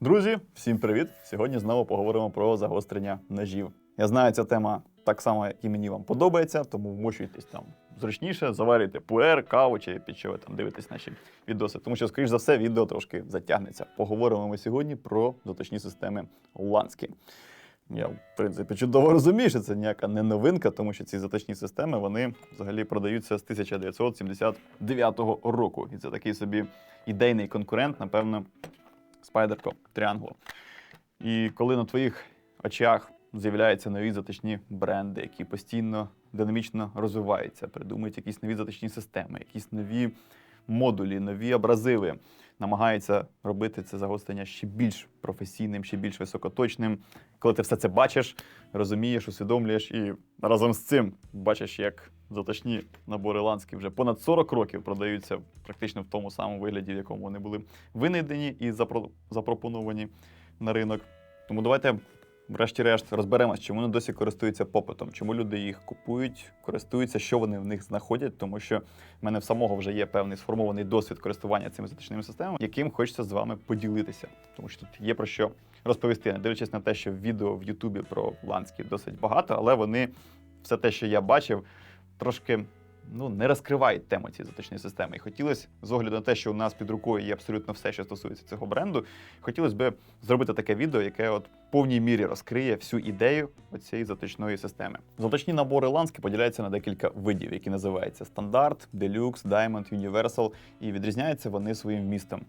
Друзі, всім привіт! Сьогодні знову поговоримо про загострення ножів. Я знаю, ця тема так само, як і мені вам подобається, тому вмочуйтесь там зручніше, заварюйте пуер, каву чи під що ви там дивитесь наші відоси. Тому що, скоріш за все, відео трошки затягнеться. Поговоримо ми сьогодні про заточні системи Ланські. Я, в принципі, чудово розумію, що це ніяка не новинка, тому що ці заточні системи вони взагалі продаються з 1979 року. І це такий собі ідейний конкурент, напевно, Spyderco Triangle. І коли на твоїх очах з'являються нові заточні бренди, які постійно динамічно розвиваються, придумують якісь нові заточні системи, якісь нові модулі, нові абразиви, намагаються робити це загострення ще більш професійним, ще більш високоточним. Коли ти все це бачиш, розумієш, усвідомлюєш і разом з цим бачиш, як заточні набори ланські вже понад 40 років продаються практично в тому самому вигляді, в якому вони були винайдені і запро- запропоновані на ринок. Тому давайте, врешті-решт, розберемось, чому вони досі користуються попитом, чому люди їх купують, користуються, що вони в них знаходять, тому що в мене в самого вже є певний сформований досвід користування цими затичними системами, яким хочеться з вами поділитися, тому що тут є про що розповісти, не дивлячись на те, що відео в Ютубі про ланські досить багато, але вони все те, що я бачив, трошки ну, не розкривають тему цієї затичної системи. І хотілося, з огляду на те, що у нас під рукою є абсолютно все, що стосується цього бренду, хотілося б зробити таке відео, яке от в повній мірі розкриє всю ідею цієї заточної системи. Заточні набори лански поділяються на декілька видів, які називаються стандарт, делюкс, даймонд, юніверсал, і відрізняються вони своїм вмістом.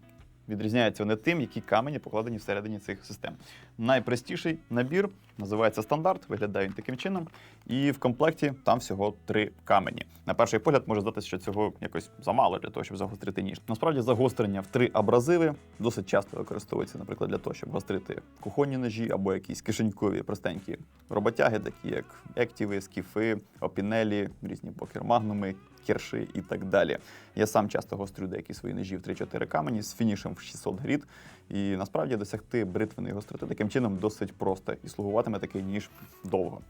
Відрізняються вони тим, які камені покладені всередині цих систем. Найпростіший набір називається стандарт, виглядає він таким чином. І в комплекті там всього три камені. На перший погляд може здатися, що цього якось замало для того, щоб загострити ніж. Насправді загострення в три абразиви досить часто використовується, наприклад, для того, щоб гострити кухонні ножі або якісь кишенькові простенькі роботяги, такі як ектіви, скіфи, опінелі, різні покер-магнуми, кірши і так далі. Я сам часто гострю деякі свої ножі в 3-4 камені з фінішем в 600 грід. І насправді досягти бритвеної гостроти таким чином досить просто і слугуватиме такий ніж довго.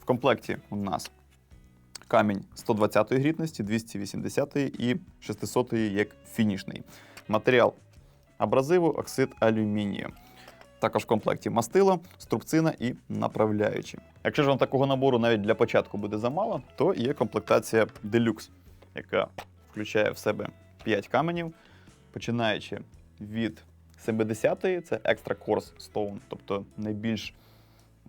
В комплекті у нас камінь 120 грітності, 280 і 600 як фінішний. Матеріал абразиву, оксид алюмінію. Також в комплекті мастило, струбцина і направляючі. Якщо ж вам такого набору навіть для початку буде замало, то є комплектація Deluxe, яка включає в себе 5 каменів, починаючи від 70-ї, це Extra Coarse Stone, тобто найбільш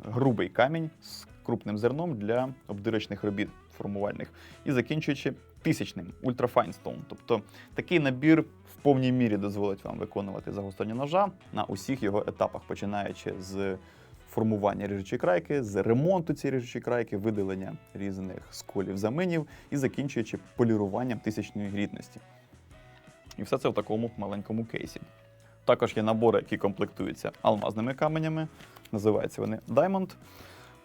грубий камінь з крупним зерном для обдирочних робіт формувальних, і закінчуючи тисячним Ultra-Fine Stone. Тобто такий набір в повній мірі дозволить вам виконувати загострення ножа на усіх його етапах, починаючи з формування ріжучої крайки, з ремонту цієї ріжучої крайки, видалення різних сколів заминів і закінчуючи поліруванням тисячної грітності. І все це в такому маленькому кейсі. Також є набори, які комплектуються алмазними каменями. Називаються вони Diamond.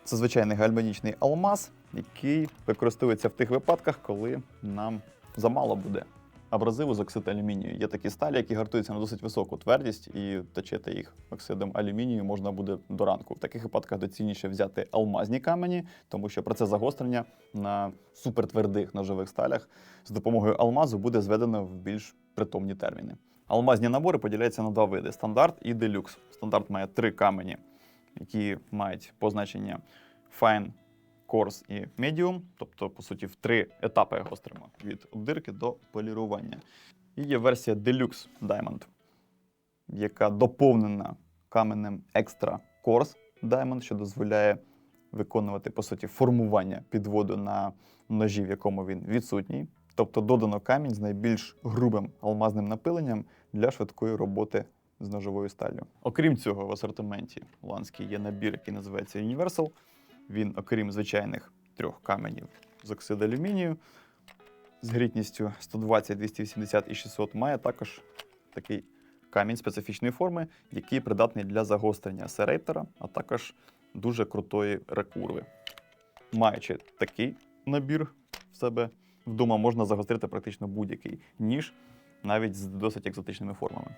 Це звичайний гальванічний алмаз, який використовується в тих випадках, коли нам замало буде абразиву з оксид алюмінію. Є такі сталі, які гартуються на досить високу твердість, і точити їх оксидом алюмінію можна буде до ранку. В таких випадках доцільніше взяти алмазні камені, тому що процес загострення на супертвердих ножових сталях з допомогою алмазу буде зведено в більш притомні терміни. Алмазні набори поділяються на два види: стандарт і делюкс. Стандарт має три камені, які мають позначення Fine, Coarse і Medium, тобто, по суті, в три етапи гостримо від обдирки до полірування. І є версія Deluxe Diamond, яка доповнена каменем Extra Coarse Diamond, що дозволяє виконувати, по суті, формування підводу на ножі, в якому він відсутній. Тобто додано камінь з найбільш грубим алмазним напиленням для швидкої роботи з ножовою сталлю. Окрім цього, в асортименті Ланський є набір, який називається Universal. Він, окрім звичайних трьох каменів з оксиду алюмінію, з грітністю 120, 280 і 600, має також такий камінь специфічної форми, який придатний для загострення серейтера, а також дуже крутої рекурви. Маючи такий набір в себе вдома, можна загострити практично будь-який ніж, навіть з досить екзотичними формами.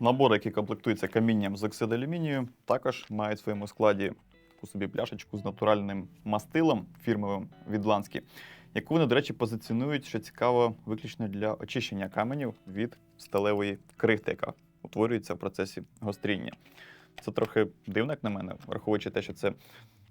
Набори, які комплектуються камінням з оксиду алюмінію, також мають в своєму складі таку собі пляшечку з натуральним мастилом фірмовим від Ланські, яку вони, до речі, позиціонують, що цікаво, виключно для очищення каменів від сталевої крихти, яка утворюється в процесі гостріння. Це трохи дивно, як на мене, враховуючи те, що це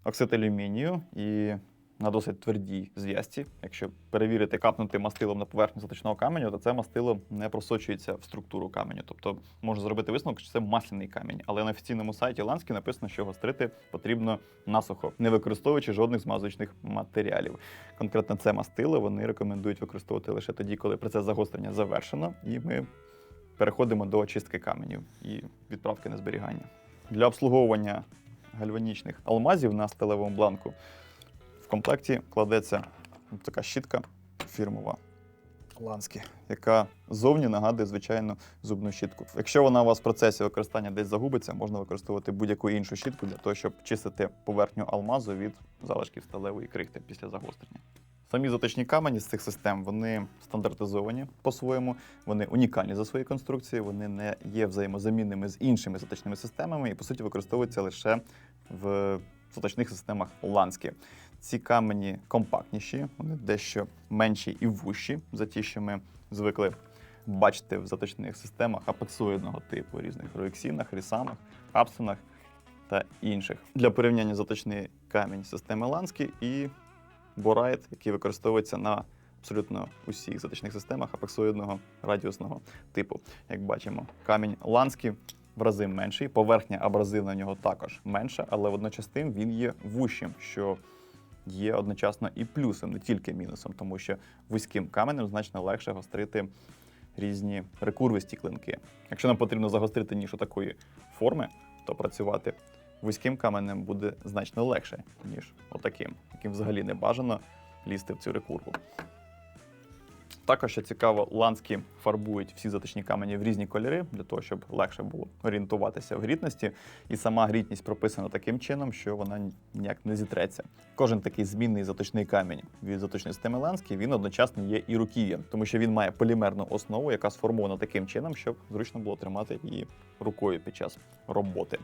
оксид алюмінію і на досить твердій зв'язці. Якщо перевірити, капнути мастилом на поверхню заточного каменю, то це мастило не просочується в структуру каменю. Тобто можна зробити висновок, що це масляний камінь. Але на офіційному сайті Ланський написано, що гострити потрібно насухо, не використовуючи жодних змазочних матеріалів. Конкретно це мастило вони рекомендують використовувати лише тоді, коли процес загострення завершено, і ми переходимо до очистки каменів і відправки на зберігання. Для обслуговування гальванічних алмазів на сталевому бланку в комплекті кладеться така щітка фірмова Ланські, яка зовні нагадує звичайну зубну щітку. Якщо вона у вас в процесі використання десь загубиться, можна використовувати будь-яку іншу щітку для того, щоб чистити поверхню алмазу від залишків сталевої крихти після загострення. Самі заточні камені з цих систем вони стандартизовані по-своєму, вони унікальні за своєю конструкцією, вони не є взаємозамінними з іншими заточними системами і, по суті, використовуються лише в заточних системах Ланські. Ці камені компактніші, вони дещо менші і вущі за ті, що ми звикли бачити в заточних системах апексоїдного типу, різних роексінах, рісамах, апсонах та інших. Для порівняння заточний камінь системи Ланські і Борайт, який використовується на абсолютно усіх затичних системах апексоїдного радіусного типу. Як бачимо, камінь Ланський в рази менший, поверхня абразивна в нього також менша, але водночас тим він є вущим, що є одночасно і плюсом, не тільки мінусом, тому що вузьким каменем значно легше гострити різні рекурвисті клинки. Якщо нам потрібно загострити ніж такої форми, то працювати вузьким каменем буде значно легше, ніж отаким, яким взагалі не бажано лізти в цю рекурву. Також що цікаво, ланські фарбують всі заточні камені в різні кольори для того, щоб легше було орієнтуватися в грітності. І сама грітність прописана таким чином, що вона ніяк не зітреться. Кожен такий змінний заточний камінь від заточної системи ланські він одночасно є і руків'ям, тому що він має полімерну основу, яка сформована таким чином, щоб зручно було тримати її рукою під час роботи.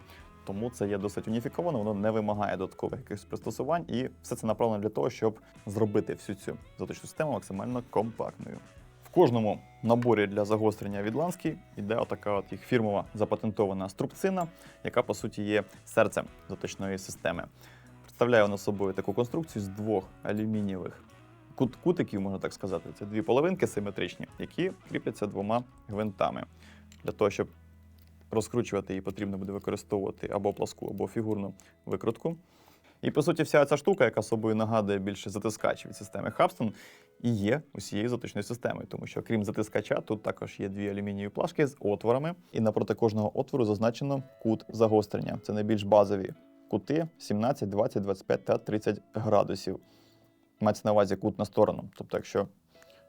Тому це є досить уніфіковано, воно не вимагає додаткових якихось пристосувань, і все це направлено для того, щоб зробити всю цю заточну систему максимально компактною. В кожному наборі для загострення від Ланський йде отака от їх фірмова запатентована струбцина, яка по суті є серцем заточної системи. Представляє вона собою таку конструкцію з двох алюмінієвих кут- кутиків, можна так сказати. Це дві половинки симетричні, які кріпляться двома гвинтами. Для того, щоб розкручувати її потрібно буде використовувати або пласку, або фігурну викрутку. І по суті, вся ця штука, яка собою нагадує більше затискач від системи Хабстон, і є усією заточною системою, тому що крім затискача, тут також є дві алюмінієві плашки з отворами, і напроти кожного отвору зазначено кут загострення. Це найбільш базові кути 17, 20, 25 та 30 градусів. Мається на увазі кут на сторону. Тобто, якщо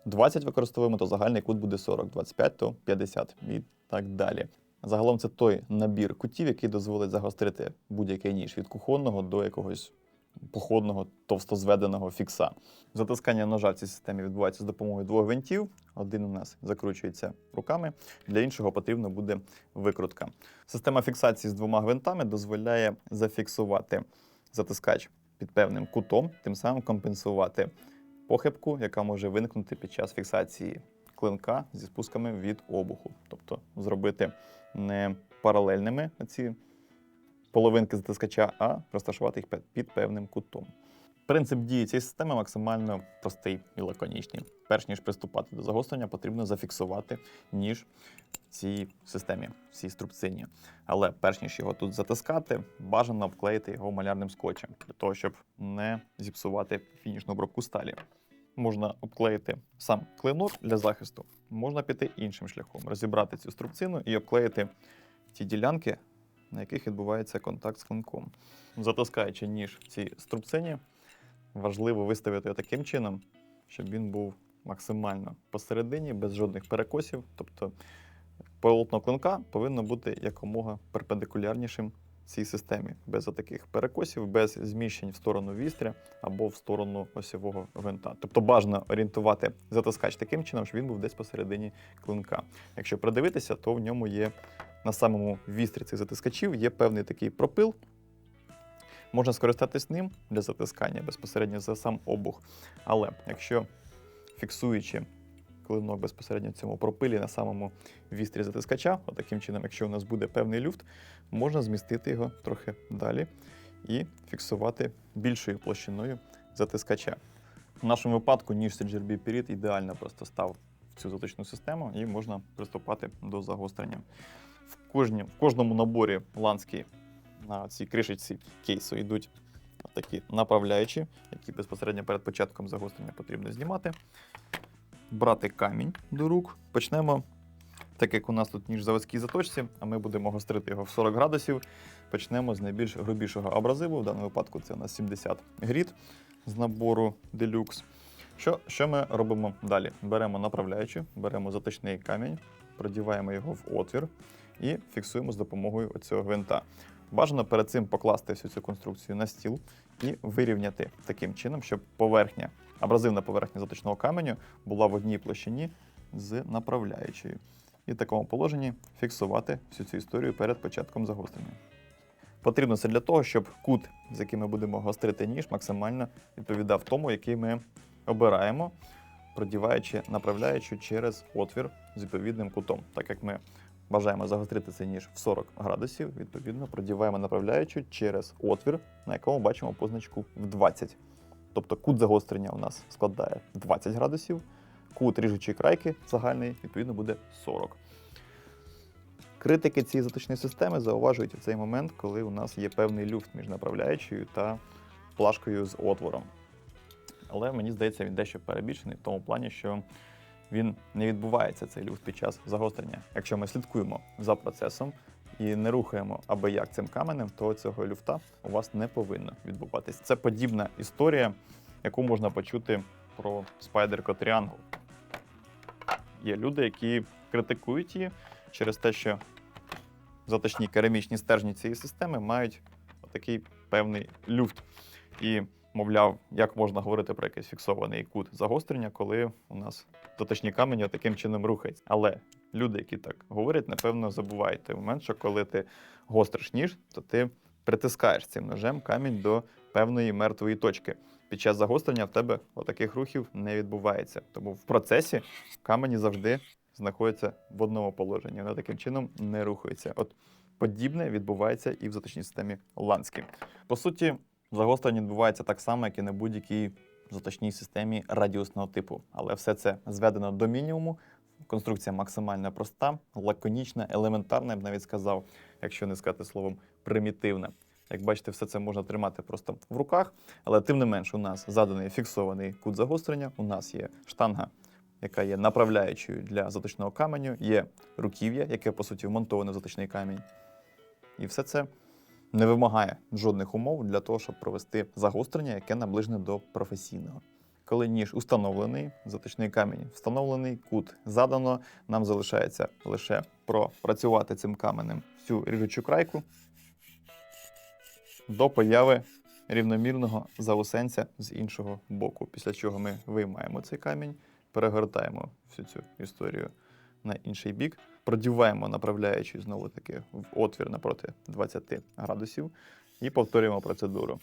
20 використовуємо, то загальний кут буде 40, 25 то 50 і так далі. Загалом це той набір кутів, який дозволить загострити будь-який ніж від кухонного до якогось походного товстозведеного фікса. Затискання ножа в цій системі відбувається з допомогою двох гвинтів. Один у нас закручується руками, для іншого потрібна буде викрутка. Система фіксації з двома гвинтами дозволяє зафіксувати затискач під певним кутом, тим самим компенсувати похибку, яка може виникнути під час фіксації клинка зі спусками від обуху. Тобто зробити не паралельними ці половинки затискача, а розташувати їх під певним кутом. Принцип дії цієї системи максимально простий і лаконічний. Перш ніж приступати до загострення, потрібно зафіксувати ніж в цій системі, в цій струбцині. Але перш ніж його тут затискати, бажано обклеїти його малярним скотчем для того, щоб не зіпсувати фінішну обробку сталі. Можна обклеїти сам клинок для захисту, можна піти іншим шляхом, розібрати цю струбцину і обклеїти ті ділянки, на яких відбувається контакт з клинком. Затискаючи ніж в цій струбцині, важливо виставити його таким чином, щоб він був максимально посередині, без жодних перекосів. Тобто полотно клинка повинно бути якомога перпендикулярнішим цій системі, без таких перекосів, без зміщень в сторону вістря або в сторону осьового гвинта. Тобто бажано орієнтувати затискач таким чином, щоб він був десь посередині клинка. Якщо придивитися, то в ньому є на самому вістрі цих затискачів є певний такий пропил. Можна скористатись ним для затискання безпосередньо за сам обух. Але якщо фіксуючи клинок безпосередньо в цьому пропилі на самому вістрі затискача. От таким чином, якщо у нас буде певний люфт, можна змістити його трохи далі і фіксувати більшою площиною затискача. В нашому випадку ніж CGRB Pirit ідеально просто став в цю затичну систему і можна приступати до загострення. В, кожні, в кожному наборі ланській на цій кришечці кейсу йдуть такі направляючі, які безпосередньо перед початком загострення потрібно знімати. Брати камінь до рук. Почнемо, так як у нас тут ніж заводській заточці, а ми будемо гострити його в 40 градусів. Почнемо з найбільш грубішого абразиву. В даному випадку це у нас 70 гріт з набору Deluxe. Що, що ми робимо далі? Беремо направляючу, беремо затичний камінь, продіваємо його в отвір і фіксуємо з допомогою оцього гвинта. Бажано перед цим покласти всю цю конструкцію на стіл і вирівняти таким чином, щоб поверхня, абразивна поверхня заточного каменю була в одній площині з направляючою. І в такому положенні фіксувати всю цю історію перед початком загострення. Потрібно це для того, щоб кут, з яким ми будемо гострити ніж, максимально відповідав тому, який ми обираємо, продіваючи направляючи через отвір з відповідним кутом. Так як ми бажаємо загострити цей ніж в 40 градусів, відповідно, продіваємо направляючу через отвір, на якому бачимо позначку в 20. Тобто кут загострення у нас складає 20 градусів, кут ріжучої крайки загальний, відповідно, буде 40. Критики цієї заточної системи зауважують у цей момент, коли у нас є певний люфт між направляючою та плашкою з отвором. Але мені здається, він дещо перебільшений в тому плані, що він не відбувається цей люфт під час загострення. Якщо ми слідкуємо за процесом і не рухаємо аби як цим каменем, то цього люфта у вас не повинно відбуватись. Це подібна історія, яку можна почути про Spider Triangle. Є люди, які критикують її через те, що заточні керамічні стержні цієї системи мають такий певний люфт. І, мовляв, як можна говорити про якийсь фіксований кут загострення, коли у нас заточні камені таким чином рухаються. Але люди, які так говорять, напевно, забувають той момент, що коли ти гостриш ніж, то ти притискаєш цим ножем камінь до певної мертвої точки. Під час загострення в тебе отаких рухів не відбувається. Тому в процесі камені завжди знаходяться в одному положенні. Вони таким чином не рухаються. От подібне відбувається і в заточній системі Ланській. По суті, загострення відбувається так само, як і на будь-якій заточній системі радіусного типу. Але все це зведено до мінімуму. Конструкція максимально проста, лаконічна, елементарна, я б навіть сказав, якщо не сказати словом примітивна. Як бачите, все це можна тримати просто в руках, але тим не менш, у нас заданий фіксований кут загострення, у нас є штанга, яка є направляючою для заточного каменю, є руків'я, яке по суті вмонтоване в заточний камінь. І все це не вимагає жодних умов для того, щоб провести загострення, яке наближене до професійного. Коли ніж установлений, заточний камінь встановлений, кут задано, нам залишається лише пропрацювати цим каменем всю ріжучу крайку до появи рівномірного заусенця з іншого боку. Після чого ми виймаємо цей камінь, перегортаємо всю цю історію на інший бік, продіваємо, направляючи знову таки в отвір напроти 20 градусів, і повторюємо процедуру.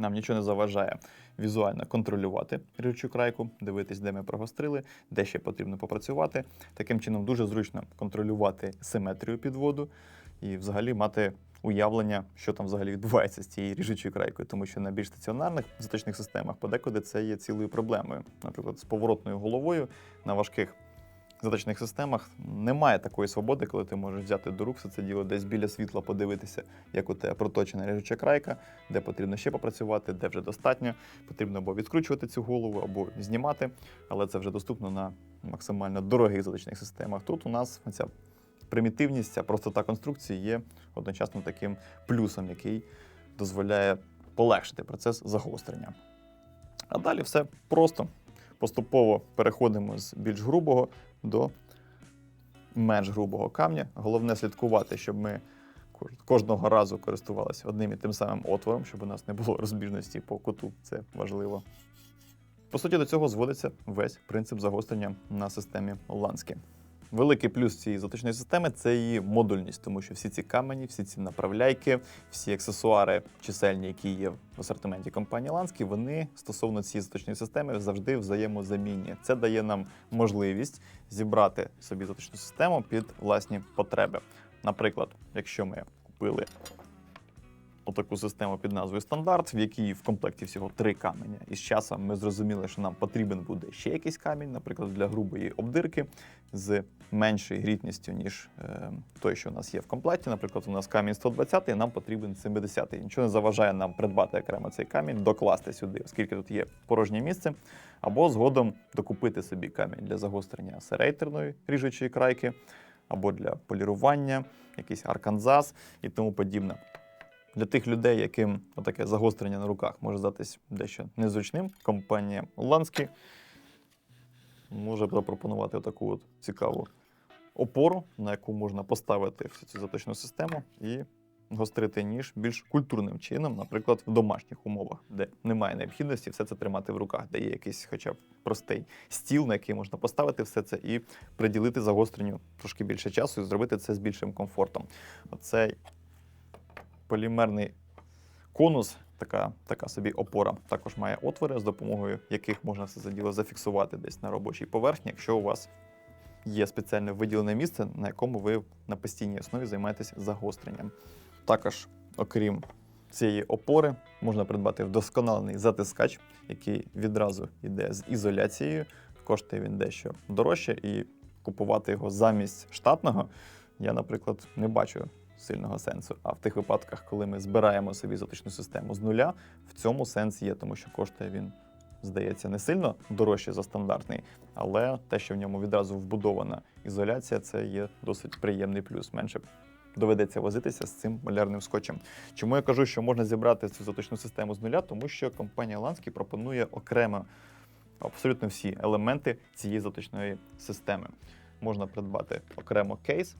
Нам нічого не заважає візуально контролювати річу крайку, дивитись, де ми прогострили, де ще потрібно попрацювати. Таким чином дуже зручно контролювати симетрію підводу і взагалі мати уявлення, що там взагалі відбувається з цією ріжучою крайкою, тому що на більш стаціонарних заточних системах подекуди це є цілою проблемою. Наприклад, з поворотною головою на важких заточних системах немає такої свободи, коли ти можеш взяти до рук все це діло десь біля світла, подивитися, як у тебе проточена ріжуча крайка, де потрібно ще попрацювати, де вже достатньо. Потрібно або відкручувати цю голову, або знімати, але це вже доступно на максимально дорогих заточних системах. Тут у нас ця примітивність, ця простота конструкції є одночасно таким плюсом, який дозволяє полегшити процес загострення. А далі все просто. Поступово переходимо з більш грубого до менш грубого камня. Головне слідкувати, щоб ми кожного разу користувалися одним і тим самим отвором, щоб у нас не було розбіжності по куту. Це важливо. По суті, до цього зводиться весь принцип загострення на системі Ланські. Великий плюс цієї заточної системи це її модульність, тому що всі ці камені, всі ці направляйки, всі аксесуари чисельні, які є в асортименті компанії Ланські, вони стосовно цієї заточної системи завжди взаємозамінні. Це дає нам можливість зібрати собі заточну систему під власні потреби. Наприклад, якщо ми купили отаку систему під назвою стандарт, в якій в комплекті всього три каменя. І з часом ми зрозуміли, що нам потрібен буде ще якийсь камінь, наприклад, для грубої обдирки з меншою грітністю, ніж е, той, що у нас є в комплекті. Наприклад, у нас камінь 120, нам потрібен 70. Нічого не заважає нам придбати окремо цей камінь, докласти сюди, оскільки тут є порожнє місце, або згодом докупити собі камінь для загострення серейтерної ріжучої крайки, або для полірування, якийсь арканзас і тому подібне. Для тих людей, яким таке загострення на руках може здатись дещо незручним, компанія Ланський може запропонувати таку от цікаву опору, на яку можна поставити всю цю заточну систему і гострити ніж більш культурним чином, наприклад, в домашніх умовах, де немає необхідності все це тримати в руках, де є якийсь хоча б простий стіл, на який можна поставити все це і приділити загостренню трошки більше часу і зробити це з більшим комфортом. Оцей полімерний конус, така, така собі опора, також має отвори, з допомогою яких можна все це діло зафіксувати десь на робочій поверхні, якщо у вас є спеціальне виділене місце, на якому ви на постійній основі займаєтесь загостренням. Також, окрім цієї опори, можна придбати вдосконалений затискач, який відразу йде з ізоляцією. Коштує він дещо дорожче, і купувати його замість штатного я, наприклад, не бачу сильного сенсу. А в тих випадках, коли ми збираємо собі затичну систему з нуля, в цьому сенс є, тому що коштує він, здається, не сильно дорожче за стандартний, але те, що в ньому відразу вбудована ізоляція, це є досить приємний плюс. Менше доведеться возитися з цим малярним скотчем. Чому я кажу, що можна зібрати цю заточну систему з нуля? Тому що компанія Ланський пропонує окремо абсолютно всі елементи цієї заточної системи. Можна придбати окремо кейс.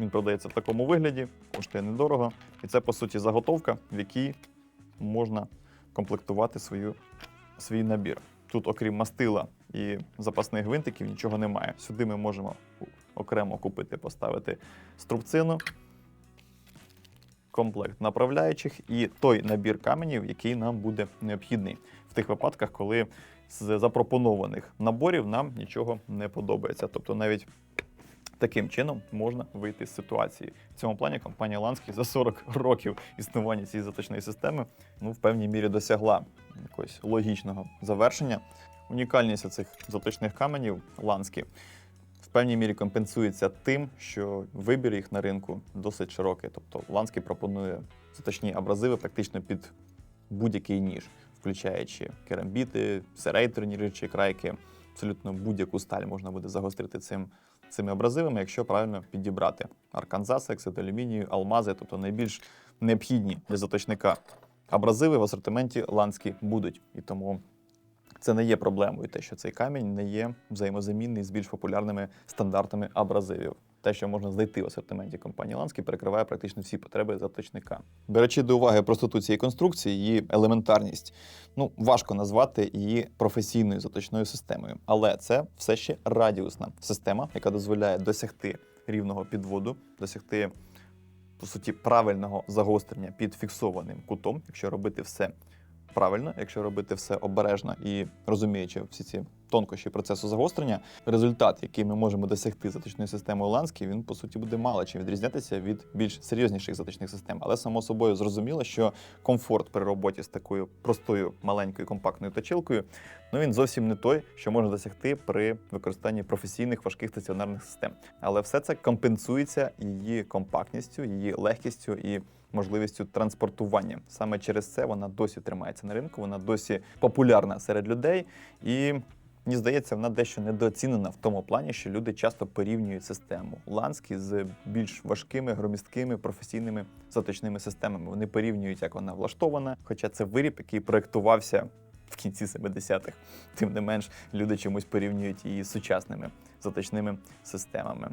Він продається в такому вигляді, коштує недорого. І це, по суті, заготовка, в якій можна комплектувати свою, свій набір. Тут, окрім мастила і запасних гвинтиків, нічого немає. Сюди ми можемо окремо купити, поставити струбцину, комплект направляючих і той набір каменів, який нам буде необхідний в тих випадках, коли з запропонованих наборів нам нічого не подобається. Тобто навіть Таким чином можна вийти з ситуації. В цьому плані компанія Ланський за 40 років існування цієї заточної системи ну, в певній мірі досягла якогось логічного завершення. Унікальність цих заточних каменів Ланські в певній мірі компенсується тим, що вибір їх на ринку досить широкий. Тобто Ланський пропонує заточні абразиви практично під будь-який ніж, включаючи керамбіти, серейтерні речі, крайки. Абсолютно будь-яку сталь можна буде загострити цим цими абразивами, якщо правильно підібрати арканзас, оксид алюмінію, алмази, тобто найбільш необхідні для заточника абразиви в асортименті ланські будуть. І тому це не є проблемою, те, що цей камінь не є взаємозамінний з більш популярними стандартами абразивів. Те, що можна знайти в асортименті компанії Ланський, перекриває практично всі потреби заточника. Беручи до уваги простоту цієї конструкції, її елементарність, ну важко назвати її професійною заточною системою, але це все ще радіусна система, яка дозволяє досягти рівного підводу, досягти по суті правильного загострення під фіксованим кутом, якщо робити все правильно, якщо робити все обережно і розуміючи всі ці тонкощі процесу загострення, результат, який ми можемо досягти затичною системою Ланський, він по суті буде мало чим відрізнятися від більш серйозніших затичних систем. Але само собою зрозуміло, що комфорт при роботі з такою простою маленькою компактною точилкою, ну він зовсім не той, що можна досягти при використанні професійних важких стаціонарних систем. Але все це компенсується її компактністю, її легкістю і можливістю транспортування. Саме через це вона досі тримається на ринку, вона досі популярна серед людей. І мені здається, вона дещо недооцінена в тому плані, що люди часто порівнюють систему Ланський з більш важкими, громісткими професійними заточними системами. Вони порівнюють, як вона влаштована, хоча це виріб, який проєктувався в кінці 70-х. Тим не менш, люди чомусь порівнюють її з сучасними заточними системами.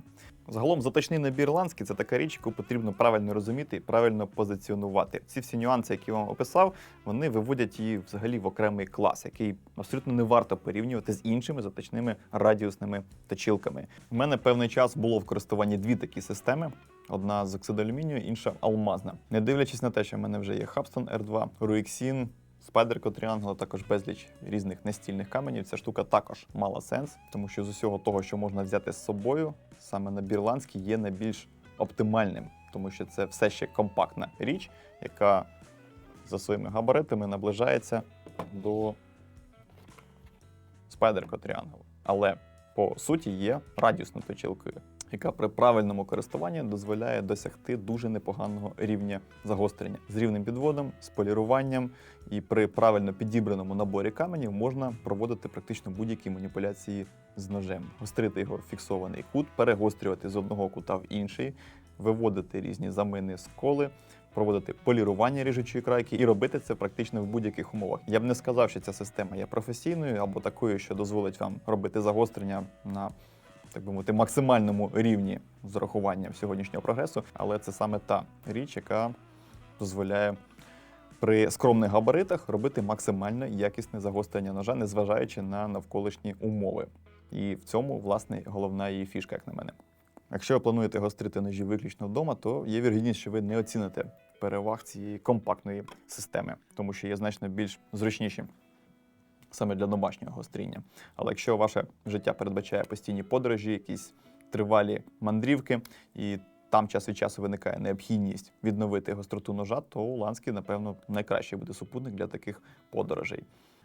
Загалом заточний набір ірландський це така річ, яку потрібно правильно розуміти і правильно позиціонувати. Ці всі нюанси, які я вам описав, вони виводять її взагалі в окремий клас, який абсолютно не варто порівнювати з іншими заточними радіусними точилками. У мене певний час було в користуванні дві такі системи. Одна з оксидоалюмінію, інша алмазна. Не дивлячись на те, що в мене вже є Hubstone R2, Ruixin, Spyderco Triangle, а також безліч різних настільних каменів. Ця штука також мала сенс, тому що з усього того, що можна взяти з собою, саме набір ірландський є найбільш оптимальним, тому що це все ще компактна річ, яка за своїми габаритами наближається до Spyderco Triangle. Але по суті є радіусною точилкою, яка при правильному користуванні дозволяє досягти дуже непоганого рівня загострення з рівним підводом, з поліруванням, і при правильно підібраному наборі каменів можна проводити практично будь-які маніпуляції з ножем, гострити його в фіксований кут, перегострювати з одного кута в інший, виводити різні замини сколи. Проводити полірування ріжучої крайки і робити це практично в будь-яких умовах. Я б не сказав, що ця система є професійною або такою, що дозволить вам робити загострення на так би мовити, максимальному рівні з урахуванням сьогоднішнього прогресу, але це саме та річ, яка дозволяє при скромних габаритах робити максимально якісне загострення ножа, незважаючи на навколишні умови. І в цьому, власне, головна її фішка, як на мене. Якщо ви плануєте гострити ножі виключно вдома, то є вірогідність, що ви не оціните переваг цієї компактної системи, тому що є значно більш зручніші саме для домашнього гостріння. Але якщо ваше життя передбачає постійні подорожі, якісь тривалі мандрівки, і там час від часу виникає необхідність відновити гостроту ножа, то Ланський, напевно, найкращий буде супутник для таких подорожей.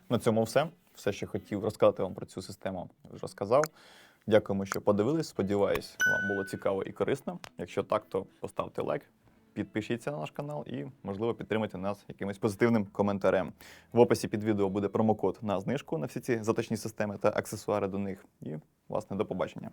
На цьому все. Все, що хотів розказати вам про цю систему, вже розказав. Дякуємо, що подивились. Сподіваюсь, вам було цікаво і корисно. Якщо так, то поставте лайк, підпишіться на наш канал і, можливо, підтримайте нас якимось позитивним коментарем. В описі під відео буде промокод на знижку на всі ці заточні системи та аксесуари до них. І, власне, до побачення.